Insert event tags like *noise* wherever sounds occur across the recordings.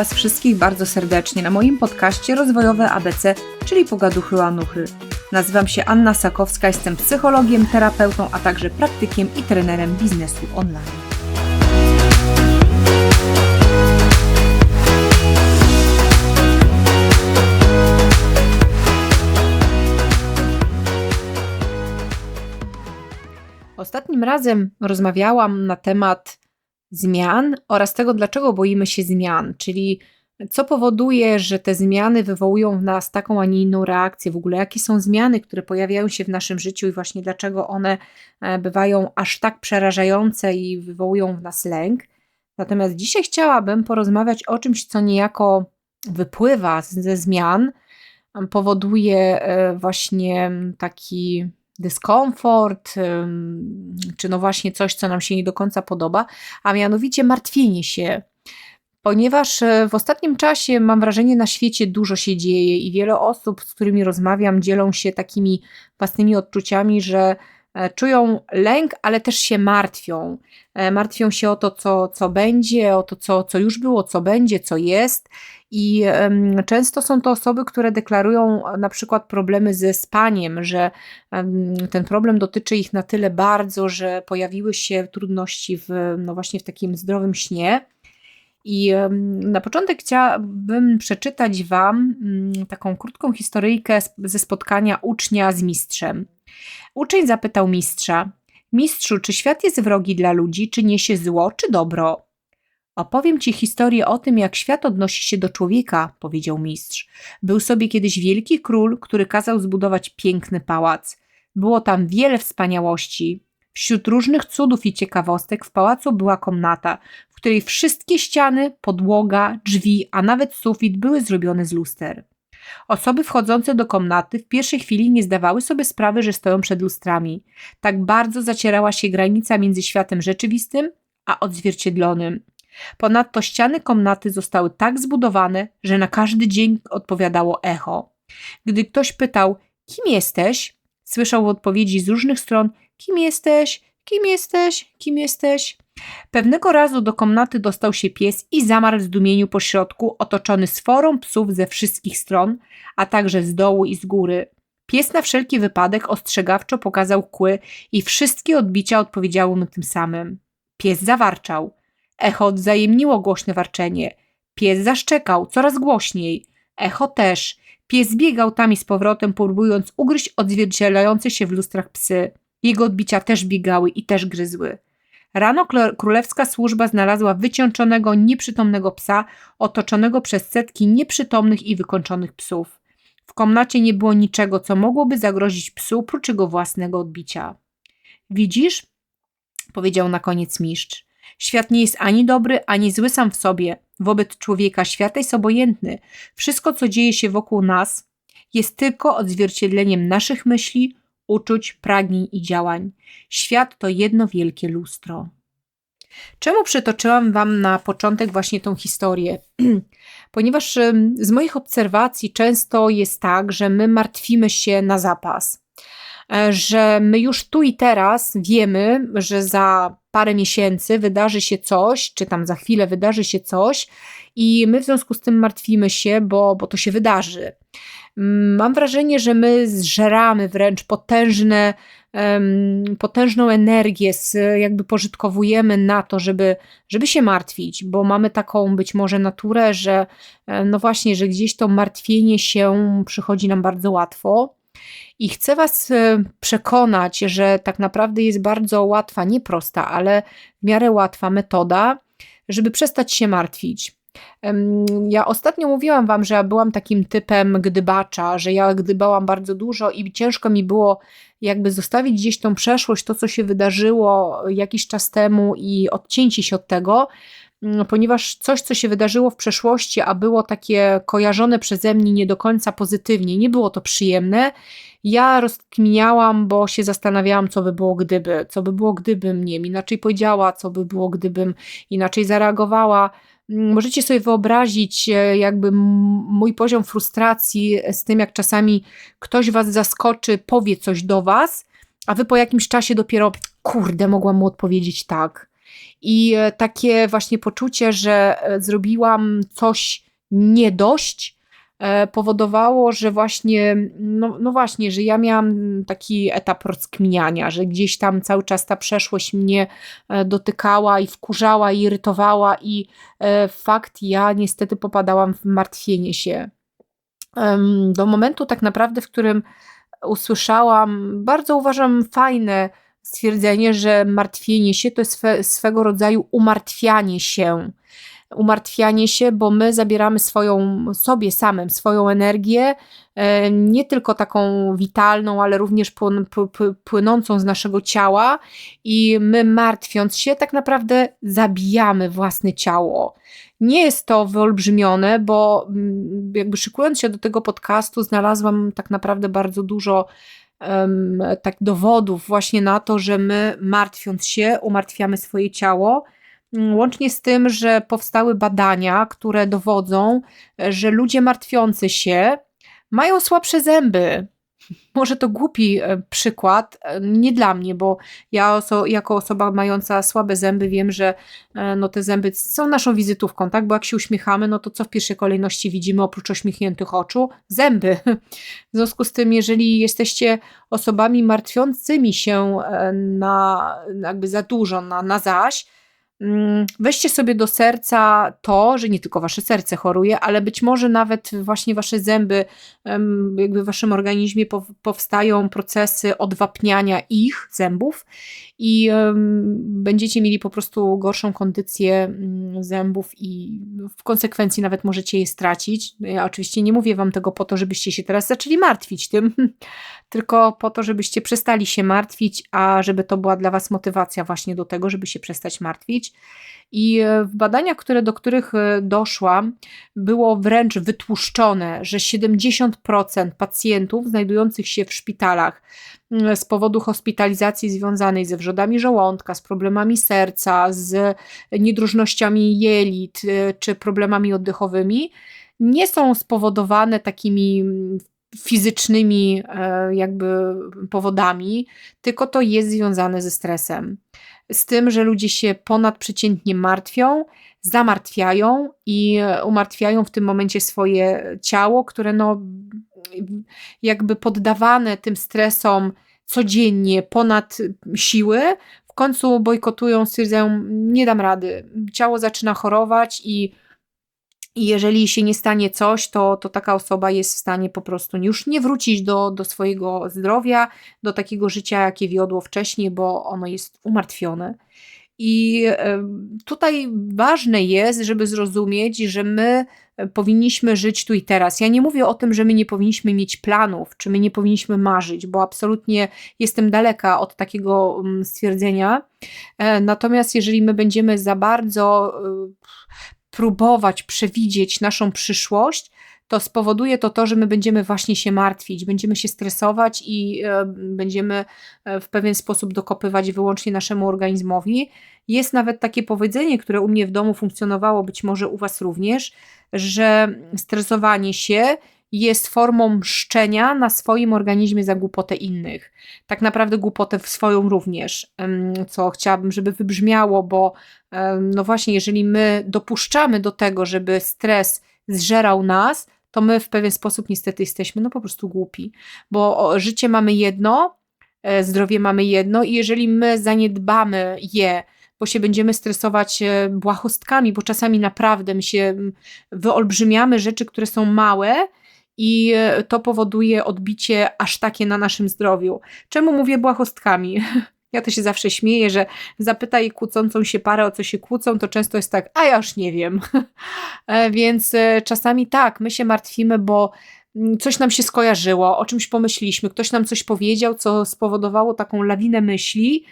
Was wszystkich bardzo serdecznie na moim podcaście Rozwojowe ABC, czyli Pogaduchy Łanuchy. Nazywam się Anna Sakowska, jestem psychologiem, terapeutą, a także praktykiem i trenerem biznesu online. Ostatnim razem rozmawiałam na temat zmian oraz tego, dlaczego boimy się zmian, czyli co powoduje, że te zmiany wywołują w nas taką, a nie inną reakcję, w ogóle jakie są zmiany, które pojawiają się w naszym życiu i właśnie dlaczego one e, bywają aż tak przerażające i wywołują w nas lęk. Natomiast dzisiaj chciałabym porozmawiać o czymś, co niejako wypływa ze zmian, powoduje e, właśnie taki dyskomfort, czy no właśnie coś, co nam się nie do końca podoba, a mianowicie martwienie się. Ponieważ e, w ostatnim czasie mam wrażenie, na świecie dużo się dzieje i wiele osób, z którymi rozmawiam, dzielą się takimi własnymi odczuciami, że e, czują lęk, ale też się martwią. E, martwią się o to, co, co będzie, o to, co, co już było, co będzie, co jest. I często są to osoby, które deklarują na przykład problemy ze spaniem, że ten problem dotyczy ich na tyle bardzo, że pojawiły się trudności w, no właśnie w takim zdrowym śnie. I na początek chciałabym przeczytać Wam mm, taką krótką historyjkę ze spotkania ucznia z mistrzem. Uczeń zapytał mistrza: Mistrzu, czy świat jest wrogi dla ludzi, czy niesie zło, czy dobro? Opowiem ci historię o tym, jak świat odnosi się do człowieka, powiedział mistrz. Był sobie kiedyś wielki król, który kazał zbudować piękny pałac. Było tam wiele wspaniałości. Wśród różnych cudów i ciekawostek w pałacu była komnata, w której wszystkie ściany, podłoga, drzwi, a nawet sufit były zrobione z luster. Osoby wchodzące do komnaty w pierwszej chwili nie zdawały sobie sprawy, że stoją przed lustrami. Tak bardzo zacierała się granica między światem rzeczywistym a odzwierciedlonym. Ponadto ściany komnaty zostały tak zbudowane, że na każdy dzień odpowiadało echo. Gdy ktoś pytał, kim jesteś, słyszał w odpowiedzi z różnych stron, kim jesteś, kim jesteś, kim jesteś. Pewnego razu do komnaty dostał się pies i zamarł w zdumieniu po środku, otoczony sforą psów ze wszystkich stron, a także z dołu i z góry. Pies na wszelki wypadek ostrzegawczo pokazał kły i wszystkie odbicia odpowiedziały mu tym samym. Pies zawarczał. Echo odzajemniło głośne warczenie. Pies zaszczekał coraz głośniej. Echo też. Pies biegał tam i z powrotem, próbując ugryźć odzwierciedlające się w lustrach psy. Jego odbicia też biegały i też gryzły. Rano królewska służba znalazła wyciączonego, nieprzytomnego psa, otoczonego przez setki nieprzytomnych i wykończonych psów. W komnacie nie było niczego, co mogłoby zagrozić psu, prócz jego własnego odbicia. Widzisz? powiedział na koniec mistrz. Świat nie jest ani dobry, ani zły sam w sobie. Wobec człowieka świat jest obojętny. Wszystko, co dzieje się wokół nas, jest tylko odzwierciedleniem naszych myśli, uczuć, pragnień i działań. Świat to jedno wielkie lustro. Czemu przytoczyłam Wam na początek właśnie tą historię? *clears throat* Ponieważ z moich obserwacji często jest tak, że my martwimy się na zapas. E, że my już tu i teraz wiemy, że za parę miesięcy wydarzy się coś, czy tam za chwilę wydarzy się coś, i my w związku z tym martwimy się, bo, bo to się wydarzy. Mm, mam wrażenie, że my zżeramy wręcz potężne, potężną energię, jakby pożytkowujemy na to, żeby, żeby się martwić, bo mamy taką być może naturę, że e, no właśnie, że gdzieś to martwienie się przychodzi nam bardzo łatwo. I chcę Was e, przekonać, że tak naprawdę jest bardzo łatwa, nie prosta, ale w miarę łatwa metoda, żeby przestać się martwić. Ja ostatnio mówiłam Wam, że ja byłam takim typem gdybacza, że ja gdybałam bardzo dużo i ciężko mi było jakby zostawić gdzieś tą przeszłość, to co się wydarzyło jakiś czas temu i odcięcie się od tego, ponieważ coś, co się wydarzyło w przeszłości, a było takie kojarzone przeze mnie nie do końca pozytywnie, nie było to przyjemne, ja rozkminiałam, bo się zastanawiałam, co by było gdyby, co by było gdybym, nie inaczej powiedziała, co by było gdybym inaczej zareagowała. Mm, możecie sobie wyobrazić, e, jakby mój poziom frustracji z tym, jak czasami ktoś was zaskoczy, powie coś do was, a wy po jakimś czasie dopiero, kurde, mogłam mu odpowiedzieć tak. I e, takie właśnie poczucie, że e, zrobiłam coś nie dość, e, powodowało, że właśnie, no, no właśnie, że ja miałam taki etap rozkminiania, że gdzieś tam cały czas ta przeszłość mnie dotykała i wkurzała i irytowała i fakt, ja niestety popadałam w martwienie się. Do momentu tak naprawdę, w którym usłyszałam, bardzo uważam fajne stwierdzenie, że martwienie się to jest swe, swego rodzaju umartwianie się. Umartwianie się, bo my zabieramy swoją, sobie samym swoją energię, e, nie tylko taką witalną, ale również płynącą z naszego ciała, i my martwiąc się, tak naprawdę zabijamy własne ciało. Nie jest to wyolbrzymione, bo mm, jakby szykując się do tego podcastu, znalazłam tak naprawdę bardzo dużo tak dowodów właśnie na to, że my martwiąc się, umartwiamy swoje ciało. Mm, łącznie z tym, że powstały badania, które dowodzą, że ludzie martwiący się mają słabsze zęby. Może to głupi e, przykład, e, nie dla mnie, bo ja oso jako osoba mająca słabe zęby wiem, że e, no, te zęby są naszą wizytówką, tak? Bo jak się uśmiechamy, no to co w pierwszej kolejności widzimy oprócz uśmiechniętych oczu? Zęby. W związku z tym, jeżeli jesteście osobami martwiącymi się na jakby za dużo, na, na zaś, weźcie sobie do serca to, że nie tylko wasze serce choruje, ale być może nawet właśnie wasze zęby, jakby w waszym organizmie powstają procesy odwapniania ich zębów i będziecie mieli po prostu gorszą kondycję mm, zębów i w konsekwencji nawet możecie je stracić. Ja oczywiście nie mówię wam tego po to, żebyście się teraz zaczęli martwić tym, *laughs* tylko po to, żebyście przestali się martwić, a żeby to była dla was motywacja właśnie do tego, żeby się przestać martwić. I e, w badaniach, które, do których e, doszłam, było wręcz wytłuszczone, że 70% pacjentów znajdujących się w szpitalach z powodu hospitalizacji związanej ze wrzodami żołądka, z problemami serca, z niedróżnościami jelit e, czy problemami oddechowymi, nie są spowodowane takimi fizycznymi jakby powodami, tylko to jest związane ze stresem z tym, że ludzie się ponadprzeciętnie martwią, zamartwiają i umartwiają w tym momencie swoje ciało, które no jakby poddawane tym stresom codziennie ponad siły, w końcu bojkotują, stwierdzają, nie dam rady. Ciało zaczyna chorować i i jeżeli się nie stanie coś, to, to taka osoba jest w stanie po prostu już nie wrócić do, do swojego zdrowia, do takiego życia, jakie wiodło wcześniej, bo ono jest umartwione. I tutaj ważne jest, żeby zrozumieć, że my e, powinniśmy żyć tu i teraz. Ja nie mówię o tym, że my nie powinniśmy mieć planów, czy my nie powinniśmy marzyć, bo absolutnie jestem daleka od takiego mm, stwierdzenia. E, natomiast jeżeli my będziemy za bardzo e, próbować przewidzieć naszą przyszłość, to spowoduje to to, że my będziemy właśnie się martwić, będziemy się stresować i e, będziemy e, w pewien sposób dokopywać wyłącznie naszemu organizmowi. Jest nawet takie powiedzenie, które u mnie w domu funkcjonowało, być może u Was również, że stresowanie się jest formą mszczenia na swoim organizmie za głupotę innych. Tak naprawdę głupotę w swoją również, co chciałabym, żeby wybrzmiało, bo no właśnie, jeżeli my dopuszczamy do tego, żeby stres zżerał nas, to my w pewien sposób niestety jesteśmy no po prostu głupi, bo życie mamy jedno, e, zdrowie mamy jedno i jeżeli my zaniedbamy je, bo się będziemy stresować e, błahostkami, bo czasami naprawdę my się wyolbrzymiamy rzeczy, które są małe, i e, to powoduje odbicie aż takie na naszym zdrowiu. Czemu mówię błahostkami? *laughs* Ja to się zawsze śmieję, że zapytaj kłócącą się parę, o co się kłócą, to często jest tak, a ja już nie wiem. *laughs* E, więc e, czasami tak, my się martwimy, bo mm, coś nam się skojarzyło, o czymś pomyśleliśmy, ktoś nam coś powiedział, co spowodowało taką lawinę myśli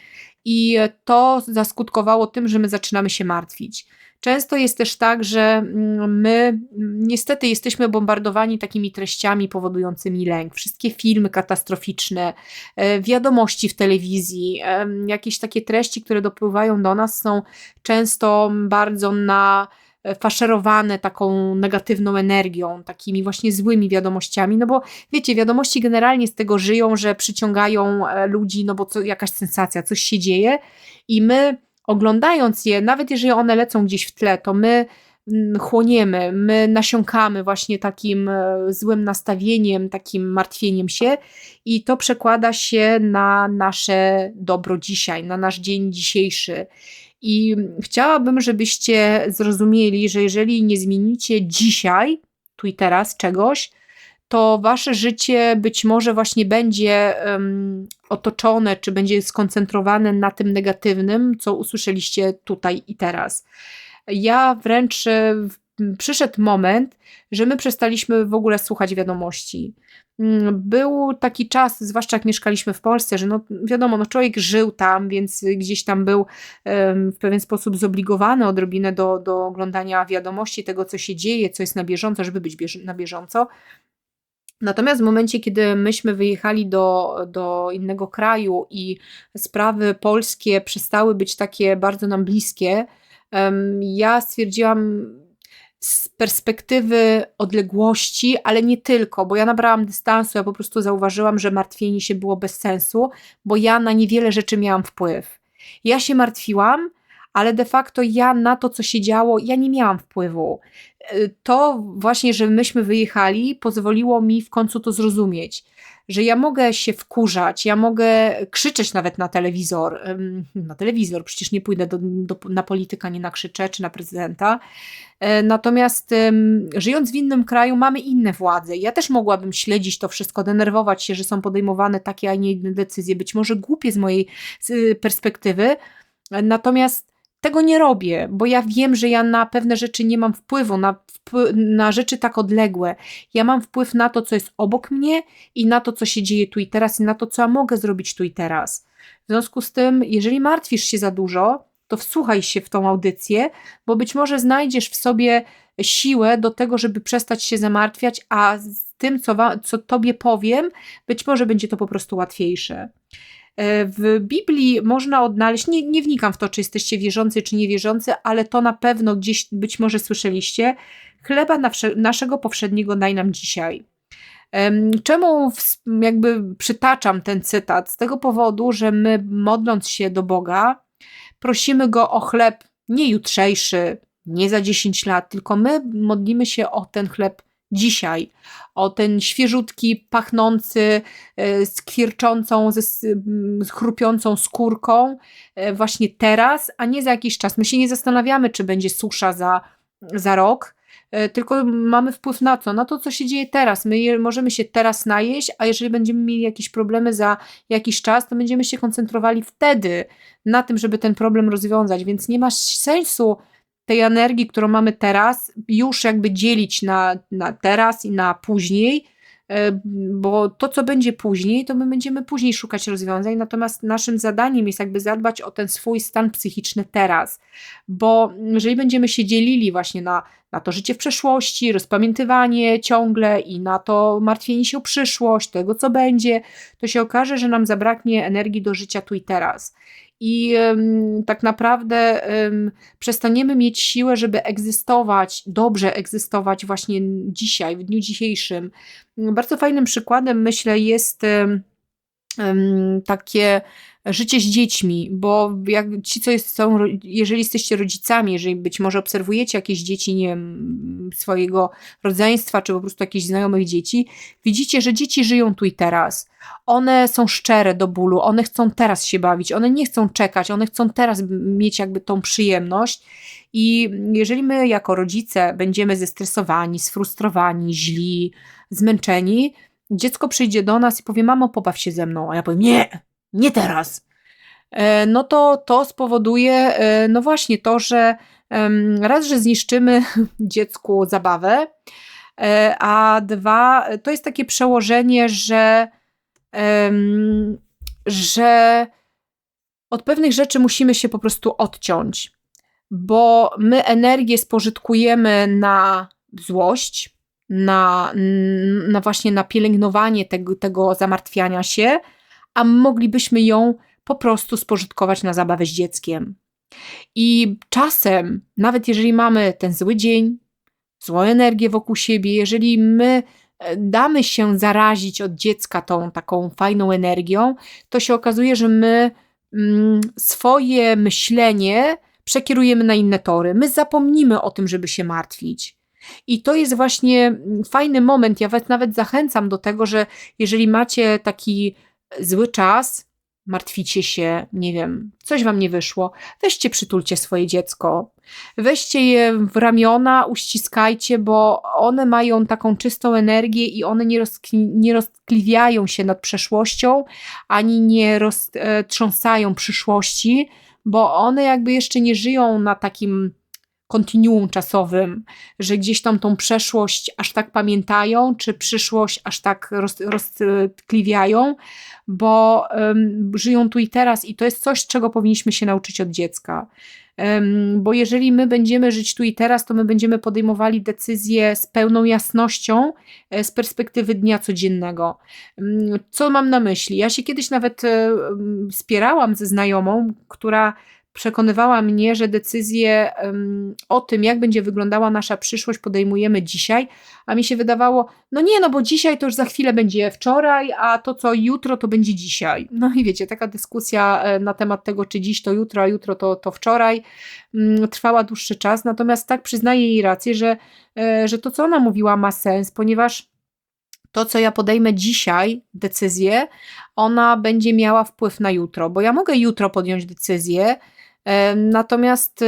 i to zaskutkowało tym, że my zaczynamy się martwić. Często jest też tak, że mm, my niestety jesteśmy bombardowani takimi treściami powodującymi lęk. Wszystkie filmy katastroficzne, e, wiadomości w telewizji, jakieś takie treści, które dopływają do nas, są często bardzo na e, faszerowane taką negatywną energią, takimi właśnie złymi wiadomościami, no bo wiecie, wiadomości generalnie z tego żyją, że przyciągają e, ludzi, no bo co, jakaś sensacja, coś się dzieje i my oglądając je, nawet jeżeli one lecą gdzieś w tle, to my mm, chłoniemy, my nasiąkamy właśnie takim e, złym nastawieniem, takim martwieniem się i to przekłada się na nasze dobro dzisiaj, na nasz dzień dzisiejszy. I chciałabym, żebyście zrozumieli, że jeżeli nie zmienicie dzisiaj, tu i teraz czegoś, to wasze życie być może właśnie będzie um, otoczone, czy będzie skoncentrowane na tym negatywnym, co usłyszeliście tutaj i teraz. Ja wręcz przyszedł moment, że my przestaliśmy w ogóle słuchać wiadomości. Mm, był taki czas, zwłaszcza jak mieszkaliśmy w Polsce, że no wiadomo, no człowiek żył tam, więc gdzieś tam był w pewien sposób zobligowany odrobinę do, do oglądania wiadomości, tego co się dzieje, co jest na bieżąco, żeby być na bieżąco. Natomiast w momencie, kiedy myśmy wyjechali do, do innego kraju i sprawy polskie przestały być takie bardzo nam bliskie, ja stwierdziłam, z perspektywy odległości, ale nie tylko, bo ja nabrałam dystansu, ja po prostu zauważyłam, że martwienie się było bez sensu, bo ja na niewiele rzeczy miałam wpływ. Ja się martwiłam, ale de facto ja na to, co się działo, ja nie miałam wpływu. Y, to właśnie, że myśmy wyjechali, pozwoliło mi w końcu to zrozumieć że ja mogę się wkurzać, ja mogę krzyczeć nawet na telewizor, na telewizor, przecież nie pójdę do, do, na polityka, nie nakrzyczę, czy na prezydenta. E, natomiast żyjąc w innym kraju, mamy inne władze. Ja też mogłabym śledzić to wszystko, denerwować się, że są podejmowane takie, a nie inne decyzje, być może głupie z mojej perspektywy. Natomiast tego nie robię, bo ja wiem, że ja na pewne rzeczy nie mam wpływu, na, na rzeczy tak odległe. Ja mam wpływ na to, co jest obok mnie i na to, co się dzieje tu i teraz, i na to, co ja mogę zrobić tu i teraz. W związku z tym, jeżeli martwisz się za dużo, to wsłuchaj się w tą audycję, bo być może znajdziesz w sobie siłę do tego, żeby przestać się zamartwiać, a z tym, co, co tobie powiem, być może będzie to po prostu łatwiejsze. W Biblii można odnaleźć, nie, nie wnikam w to, czy jesteście wierzący, czy niewierzący, ale to na pewno gdzieś być może słyszeliście. Chleba naszego powszedniego daj nam dzisiaj. Czemu jakby przytaczam ten cytat? Z tego powodu, że my modląc się do Boga, prosimy Go o chleb nie jutrzejszy, nie za 10 lat, tylko my modlimy się o ten chleb dzisiaj, o ten świeżutki, pachnący, e, z kwierczącą, ze, chrupiącą skórką e, właśnie teraz, a nie za jakiś czas. My się nie zastanawiamy, czy będzie susza za, za rok, e, tylko mamy wpływ na co? Na to, co się dzieje teraz. My możemy się teraz najeść, a jeżeli będziemy mieli jakieś problemy za jakiś czas, to będziemy się koncentrowali wtedy na tym, żeby ten problem rozwiązać, więc nie ma sensu tej energii, którą mamy teraz, już jakby dzielić na, na teraz i na później, e, bo to, co będzie później, to my będziemy później szukać rozwiązań, natomiast naszym zadaniem jest jakby zadbać o ten swój stan psychiczny teraz, bo jeżeli będziemy się dzielili właśnie na, na to życie w przeszłości, rozpamiętywanie ciągle i na to martwienie się o przyszłość, tego co będzie, to się okaże, że nam zabraknie energii do życia tu i teraz i tak naprawdę przestaniemy mieć siłę, żeby egzystować, dobrze egzystować właśnie dzisiaj, w dniu dzisiejszym. Bardzo fajnym przykładem, myślę, jest takie życie z dziećmi, bo jak ci, co jest, są, jeżeli jesteście rodzicami, jeżeli być może obserwujecie jakieś dzieci, nie wiem, swojego rodzeństwa, czy po prostu jakichś znajomych dzieci, widzicie, że dzieci żyją tu i teraz. One są szczere do bólu, one chcą teraz się bawić, one nie chcą czekać, one chcą teraz mieć jakby tą przyjemność. I jeżeli my jako rodzice będziemy zestresowani, sfrustrowani, źli, zmęczeni, dziecko przyjdzie do nas i powie: Mamo, pobaw się ze mną. A ja powiem: Nie, nie teraz. E, no to to spowoduje, e, no właśnie to, że raz, że zniszczymy *laughs* dziecku zabawę, e, a dwa, to jest takie przełożenie, że, że od pewnych rzeczy musimy się po prostu odciąć, bo my energię spożytkujemy na złość, na, na właśnie na pielęgnowanie tego, tego zamartwiania się, a moglibyśmy ją po prostu spożytkować na zabawę z dzieckiem. I czasem, nawet jeżeli mamy ten zły dzień, złą energię wokół siebie, jeżeli my e, damy się zarazić od dziecka tą taką fajną energią, to się okazuje, że my mm, swoje myślenie przekierujemy na inne tory. My zapomnimy o tym, żeby się martwić. I to jest właśnie mm, fajny moment. Ja nawet zachęcam do tego, że jeżeli macie taki zły czas, martwicie się, nie wiem, coś wam nie wyszło, weźcie, przytulcie swoje dziecko, weźcie je w ramiona, uściskajcie, bo one mają taką czystą energię i one nie, rozkli, nie się nad przeszłością, ani nie roztrząsają przyszłości, bo one jakby jeszcze nie żyją na takim kontinuum czasowym, że gdzieś tam tą przeszłość aż tak pamiętają, czy przyszłość aż tak roz, roztkliwiają, bo um, żyją tu i teraz i to jest coś, czego powinniśmy się nauczyć od dziecka. Um, bo jeżeli my będziemy żyć tu i teraz, to my będziemy podejmowali decyzje z pełną jasnością e, z perspektywy dnia codziennego. Um, co mam na myśli? Ja się kiedyś nawet um, spierałam ze znajomą, która przekonywała mnie, że decyzje o tym, jak będzie wyglądała nasza przyszłość, podejmujemy dzisiaj, a mi się wydawało, no nie, no bo dzisiaj to już za chwilę będzie wczoraj, a to co jutro to będzie dzisiaj. No i wiecie, taka dyskusja e, na temat tego, czy dziś to jutro, a jutro to, to wczoraj, um, trwała dłuższy czas, natomiast tak przyznaję jej rację, że, e, że to, co ona mówiła, ma sens, ponieważ to, co ja podejmę dzisiaj, decyzję, ona będzie miała wpływ na jutro, bo ja mogę jutro podjąć decyzję, Natomiast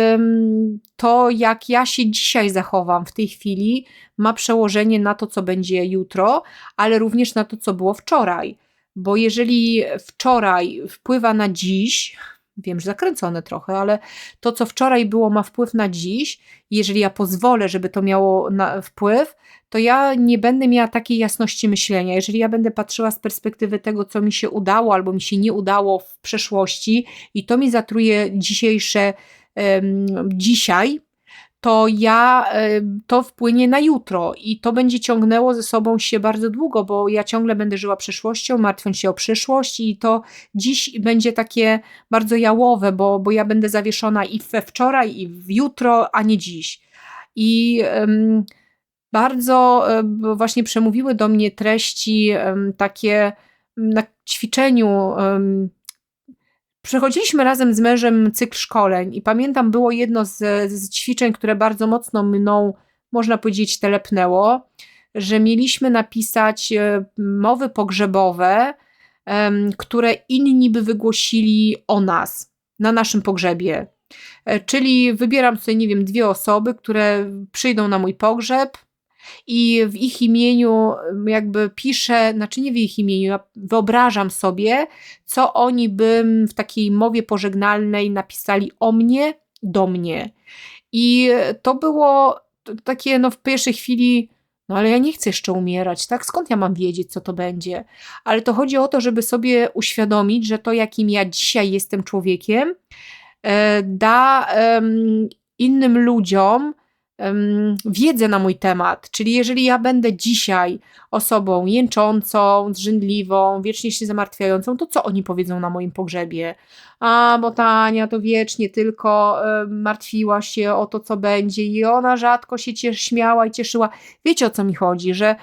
to, jak ja się dzisiaj zachowam w tej chwili, ma przełożenie na to, co będzie jutro, ale również na to, co było wczoraj. Bo jeżeli wczoraj wpływa na dziś, wiem, że zakręcone trochę, ale to, co wczoraj było, ma wpływ na dziś. Jeżeli ja pozwolę, żeby to miało wpływ, to ja nie będę miała takiej jasności myślenia. Jeżeli ja będę patrzyła z perspektywy tego, co mi się udało albo mi się nie udało w przeszłości i to mi zatruje dzisiejsze dzisiaj, to ja, to wpłynie na jutro i to będzie ciągnęło ze sobą się bardzo długo, bo ja ciągle będę żyła przyszłością, martwiąc się o przyszłość i to dziś będzie takie bardzo jałowe, bo, bo ja będę zawieszona i we wczoraj, i w jutro, a nie dziś. I bardzo um, właśnie przemówiły do mnie treści takie na ćwiczeniu Przechodziliśmy razem z mężem cykl szkoleń i pamiętam, było jedno z, z ćwiczeń, które bardzo mocno mną, można powiedzieć, telepnęło, że mieliśmy napisać e, mowy pogrzebowe, które inni by wygłosili o nas na naszym pogrzebie. E, czyli wybieram sobie, nie wiem, dwie osoby, które przyjdą na mój pogrzeb, i w ich imieniu jakby piszę, znaczy nie w ich imieniu, ja wyobrażam sobie, co oni by w takiej mowie pożegnalnej napisali o mnie, do mnie. I to było takie, no w pierwszej chwili, no ale ja nie chcę jeszcze umierać, tak? Skąd ja mam wiedzieć, co to będzie? Ale to chodzi o to, żeby sobie uświadomić, że to, jakim ja dzisiaj jestem człowiekiem, e, da innym ludziom wiedzę na mój temat. Czyli jeżeli ja będę dzisiaj osobą jęczącą, zrzędliwą, wiecznie się zamartwiającą, to co oni powiedzą na moim pogrzebie? A, bo Tania to wiecznie tylko martwiła się o to, co będzie i ona rzadko się śmiała i cieszyła. Wiecie o co mi chodzi, że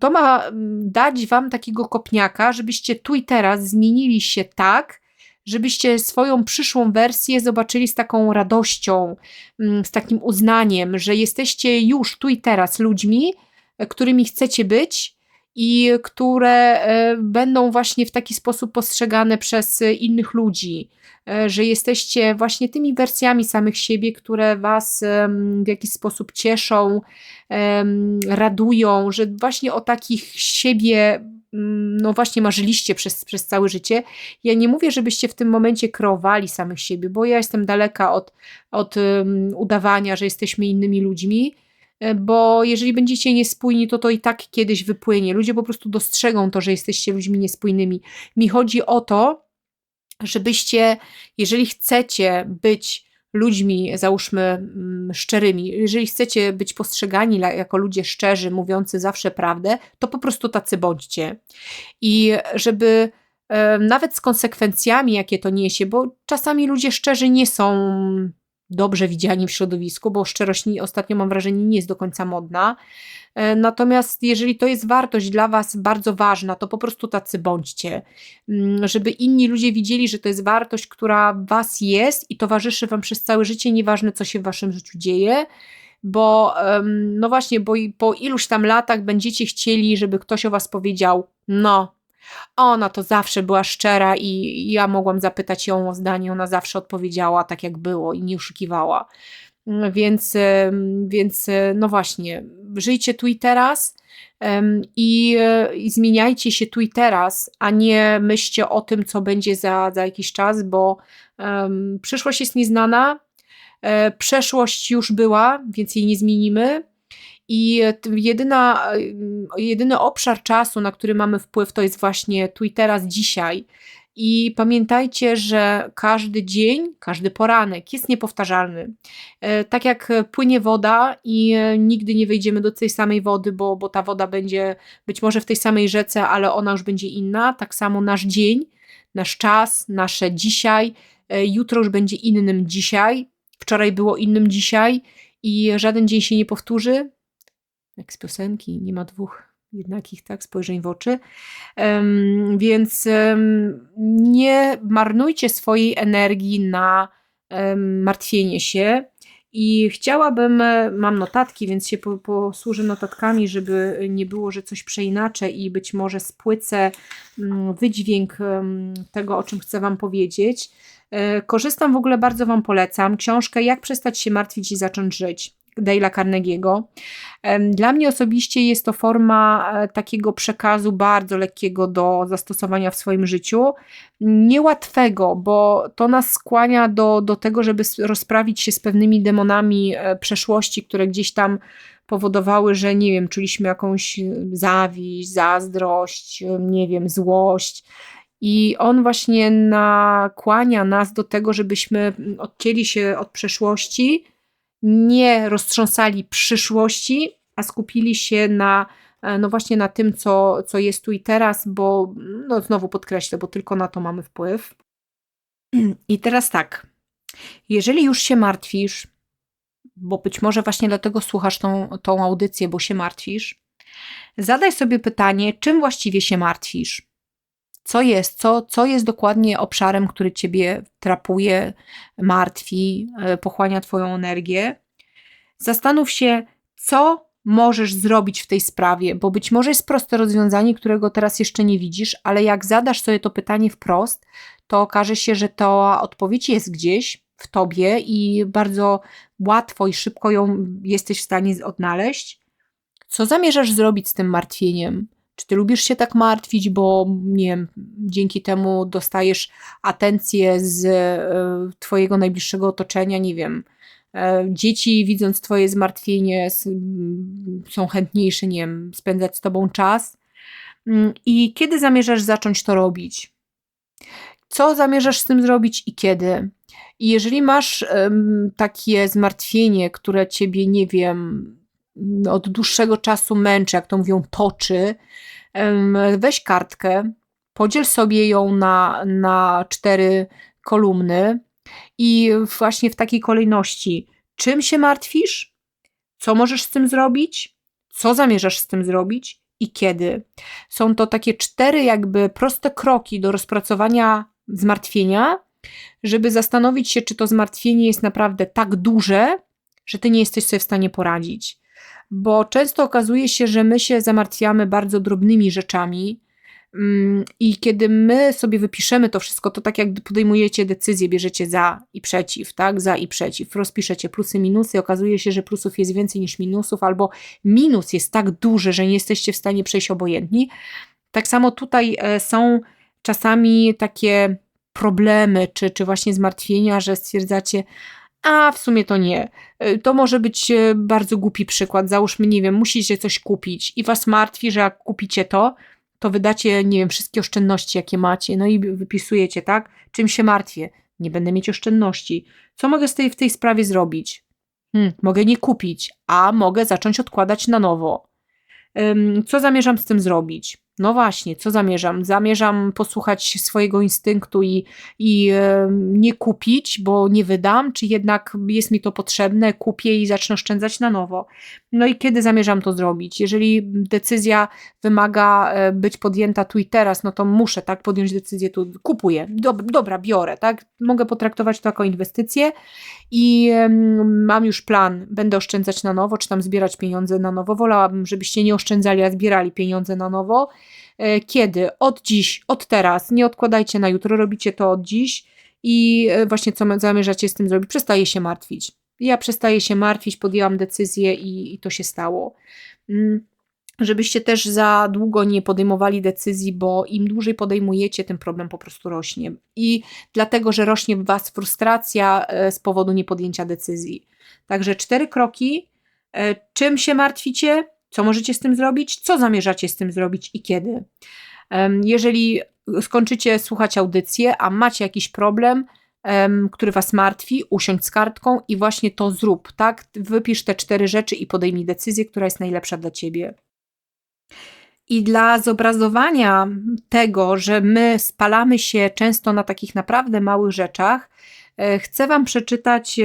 to ma dać wam takiego kopniaka, żebyście tu i teraz zmienili się tak, żebyście swoją przyszłą wersję zobaczyli z taką radością, mm, z takim uznaniem, że jesteście już tu i teraz ludźmi, e, którymi chcecie być i które e, będą właśnie w taki sposób postrzegane przez innych ludzi, e, że jesteście właśnie tymi wersjami samych siebie, które was w jakiś sposób cieszą, radują, że właśnie o takich siebie Mm, no właśnie marzyliście przez, przez całe życie. Ja nie mówię, żebyście w tym momencie kreowali samych siebie, bo ja jestem daleka od, od um, udawania, że jesteśmy innymi ludźmi, e, bo jeżeli będziecie niespójni, to to i tak kiedyś wypłynie. Ludzie po prostu dostrzegą to, że jesteście ludźmi niespójnymi. Mi chodzi o to, żebyście, jeżeli chcecie być ludźmi, załóżmy, mm, szczerymi. Jeżeli chcecie być postrzegani jako ludzie szczerzy, mówiący zawsze prawdę, to po prostu tacy bądźcie. I żeby nawet z konsekwencjami, jakie to niesie, bo czasami ludzie szczerzy nie są dobrze widziani w środowisku, bo szczerość ostatnio mam wrażenie nie jest do końca modna. E, natomiast jeżeli to jest wartość dla Was bardzo ważna, to po prostu tacy bądźcie, mm, żeby inni ludzie widzieli, że to jest wartość, która Was jest i towarzyszy Wam przez całe życie, nieważne co się w Waszym życiu dzieje bo no właśnie, bo po iluś tam latach będziecie chcieli, żeby ktoś o was powiedział, no, ona to zawsze była szczera i ja mogłam zapytać ją o zdanie, ona zawsze odpowiedziała tak jak było i nie oszukiwała. Więc, więc no właśnie, żyjcie tu i teraz i, i zmieniajcie się tu i teraz, a nie myślcie o tym, co będzie za, za jakiś czas, bo um, przyszłość jest nieznana, e, przeszłość już była, więc jej nie zmienimy i jedyna, jedyny obszar czasu, na który mamy wpływ, to jest właśnie tu i teraz, dzisiaj. I pamiętajcie, że każdy dzień, każdy poranek jest niepowtarzalny. E, tak jak płynie woda i e, nigdy nie wejdziemy do tej samej wody, bo, bo ta woda będzie być może w tej samej rzece, ale ona już będzie inna. Tak samo nasz dzień, nasz czas, nasze dzisiaj, e, jutro już będzie innym dzisiaj. Wczoraj było innym dzisiaj i żaden dzień się nie powtórzy jak z piosenki, nie ma dwóch jednakich tak, spojrzeń w oczy. Więc nie marnujcie swojej energii na martwienie się. I chciałabym, mam notatki, więc się po, posłużę notatkami, żeby nie było, że coś przeinaczę i być może spłycę mm, wydźwięk tego, o czym chcę Wam powiedzieć. E, korzystam w ogóle, bardzo Wam polecam książkę Jak przestać się martwić i zacząć żyć. Dale'a Carnegie'ego. Dla mnie osobiście jest to forma e, takiego przekazu bardzo lekkiego do zastosowania w swoim życiu. Niełatwego, bo to nas skłania do, do tego, żeby rozprawić się z pewnymi demonami e, przeszłości, które gdzieś tam powodowały, że nie wiem, czuliśmy jakąś e, zawiść, zazdrość, nie wiem, złość. I on właśnie nakłania nas do tego, żebyśmy odcięli się od przeszłości nie roztrząsali przyszłości, a skupili się na, e, no właśnie na tym, co, co jest tu i teraz, bo no znowu podkreślę, bo tylko na to mamy wpływ. I teraz tak, jeżeli już się martwisz, bo być może właśnie dlatego słuchasz tą, tą audycję, bo się martwisz, zadaj sobie pytanie, czym właściwie się martwisz co jest, co, co jest dokładnie obszarem, który ciebie trapuje, martwi, e, pochłania twoją energię. Zastanów się, co możesz zrobić w tej sprawie, bo być może jest proste rozwiązanie, którego teraz jeszcze nie widzisz, ale jak zadasz sobie to pytanie wprost, to okaże się, że ta odpowiedź jest gdzieś w tobie i bardzo łatwo i szybko ją jesteś w stanie odnaleźć. Co zamierzasz zrobić z tym martwieniem? Czy ty lubisz się tak martwić, bo nie wiem, dzięki temu dostajesz atencję z e, twojego najbliższego otoczenia, nie wiem. E, dzieci, widząc twoje zmartwienie, są chętniejsze, nie wiem, spędzać z tobą czas. Mm, I kiedy zamierzasz zacząć to robić? Co zamierzasz z tym zrobić i kiedy? I jeżeli masz takie zmartwienie, które ciebie, nie wiem, od dłuższego czasu męczy, jak to mówią, toczy, weź kartkę, podziel sobie ją na, na cztery kolumny i właśnie w takiej kolejności, czym się martwisz, co możesz z tym zrobić, co zamierzasz z tym zrobić? I kiedy. Są to takie cztery jakby proste kroki do rozpracowania zmartwienia, żeby zastanowić się, czy to zmartwienie jest naprawdę tak duże, że ty nie jesteś sobie w stanie poradzić bo często okazuje się, że my się zamartwiamy bardzo drobnymi rzeczami. Mm, I kiedy my sobie wypiszemy to wszystko, to tak jak podejmujecie decyzję, bierzecie za i przeciw, tak? Za i przeciw, rozpiszecie plusy, minusy, okazuje się, że plusów jest więcej niż minusów, albo minus jest tak duży, że nie jesteście w stanie przejść obojętni. Tak samo tutaj e, są czasami takie problemy, czy, czy właśnie zmartwienia, że stwierdzacie, a w sumie to nie. E, to może być e, bardzo głupi przykład. Załóżmy, nie wiem, musicie coś kupić i was martwi, że jak kupicie to, to wydacie, nie wiem, wszystkie oszczędności, jakie macie, no i wypisujecie, tak? Czym się martwię? Nie będę mieć oszczędności. Co mogę z tej, w tej sprawie zrobić? Hmm, mogę nie kupić, a mogę zacząć odkładać na nowo. Co zamierzam z tym zrobić? No właśnie, co zamierzam? Zamierzam posłuchać swojego instynktu i, i e, nie kupić, bo nie wydam, czy jednak jest mi to potrzebne, kupię i zacznę oszczędzać na nowo. No i kiedy zamierzam to zrobić? Jeżeli decyzja wymaga e, być podjęta tu i teraz, no to muszę tak podjąć decyzję, tu kupuję. Dob dobra, biorę, tak? Mogę potraktować to jako inwestycję i mam już plan, będę oszczędzać na nowo, czy tam zbierać pieniądze na nowo. Wolałabym, żebyście nie oszczędzali, a zbierali pieniądze na nowo E, kiedy? Od dziś, od teraz. Nie odkładajcie na jutro, robicie to od dziś i e, właśnie co zamierzacie z tym zrobić? Przestaję się martwić. Ja przestaję się martwić, podjęłam decyzję i, i to się stało. Mm, żebyście też za długo nie podejmowali decyzji, bo im dłużej podejmujecie, tym problem po prostu rośnie. I dlatego, że rośnie w Was frustracja e, z powodu niepodjęcia decyzji. Także cztery kroki. Czym się martwicie? Co możecie z tym zrobić? Co zamierzacie z tym zrobić i kiedy? Jeżeli skończycie słuchać audycję, a macie jakiś problem, który Was martwi, usiądź z kartką i właśnie to zrób, tak? Wypisz te cztery rzeczy i podejmij decyzję, która jest najlepsza dla Ciebie. I dla zobrazowania tego, że my spalamy się często na takich naprawdę małych rzeczach, e, chcę Wam przeczytać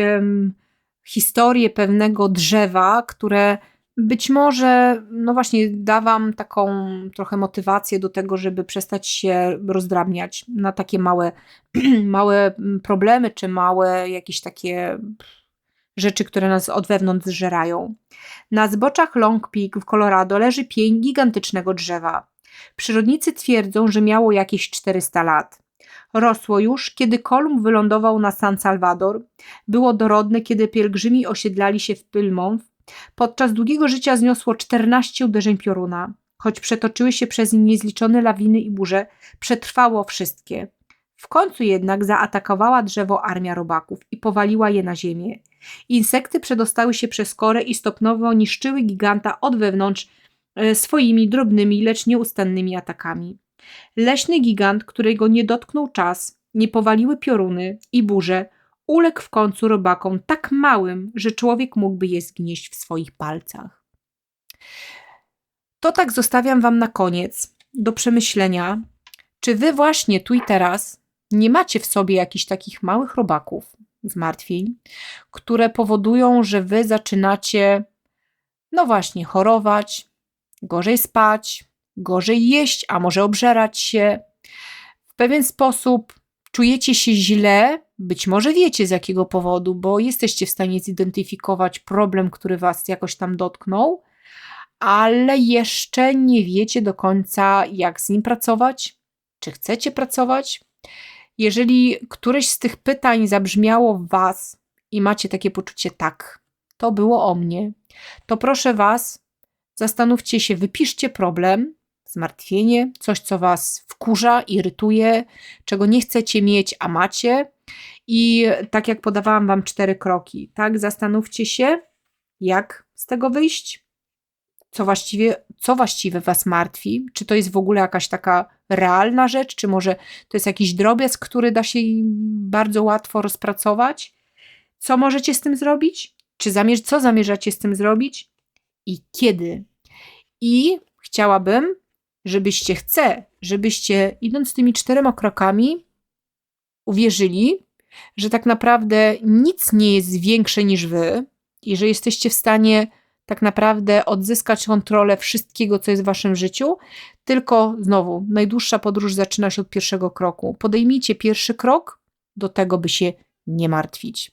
historię pewnego drzewa, które być może, no właśnie, da Wam taką trochę motywację do tego, żeby przestać się rozdrabniać na takie małe, *clears throat* małe problemy, czy małe jakieś takie rzeczy, które nas od wewnątrz zżerają. Na zboczach Long Peak w Colorado leży pień gigantycznego drzewa. Przyrodnicy twierdzą, że miało jakieś 400 lat. Rosło już, kiedy Kolumb wylądował na San Salvador. Było dorodne, kiedy pielgrzymi osiedlali się w Plymouth Podczas długiego życia zniosło 14 uderzeń pioruna. Choć przetoczyły się przez nim niezliczone lawiny i burze, przetrwało wszystkie. W końcu jednak zaatakowała drzewo armia robaków i powaliła je na ziemię. Insekty przedostały się przez korę i stopniowo niszczyły giganta od wewnątrz e, swoimi drobnymi, lecz nieustannymi atakami. Leśny gigant, którego nie dotknął czas, nie powaliły pioruny i burze, uległ w końcu robakom tak małym, że człowiek mógłby je zgnieść w swoich palcach. To tak zostawiam Wam na koniec do przemyślenia, czy Wy właśnie tu i teraz nie macie w sobie jakichś takich małych robaków, zmartwień, które powodują, że Wy zaczynacie, no właśnie, chorować, gorzej spać, gorzej jeść, a może obżerać się. W pewien sposób czujecie się źle, być może wiecie z jakiego powodu, bo jesteście w stanie zidentyfikować problem, który was jakoś tam dotknął, ale jeszcze nie wiecie do końca, jak z nim pracować, czy chcecie pracować. Jeżeli któreś z tych pytań zabrzmiało w was i macie takie poczucie, tak, to było o mnie, to proszę was, zastanówcie się, wypiszcie problem, zmartwienie, coś, co was wkurza, irytuje, czego nie chcecie mieć, a macie. I tak jak podawałam wam cztery kroki, tak, zastanówcie się, jak z tego wyjść, co właściwie, co właściwie was martwi, czy to jest w ogóle jakaś taka realna rzecz, czy może to jest jakiś drobiazg, który da się bardzo łatwo rozpracować. Co możecie z tym zrobić? Czy zamierz, co zamierzacie z tym zrobić? I kiedy? I chciałabym, żebyście chce, żebyście idąc tymi czterema krokami uwierzyli, że tak naprawdę nic nie jest większe niż wy i że jesteście w stanie tak naprawdę odzyskać kontrolę wszystkiego, co jest w waszym życiu, tylko znowu, najdłuższa podróż zaczyna się od pierwszego kroku. Podejmijcie pierwszy krok do tego, by się nie martwić.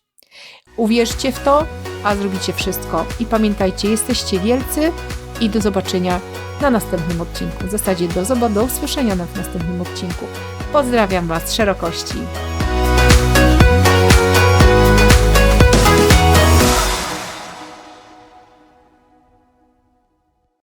Uwierzcie w to, a zrobicie wszystko. I pamiętajcie, jesteście wielcy i do zobaczenia na następnym odcinku. W zasadzie do, do usłyszenia na następnym odcinku. Pozdrawiam Was z szerokości.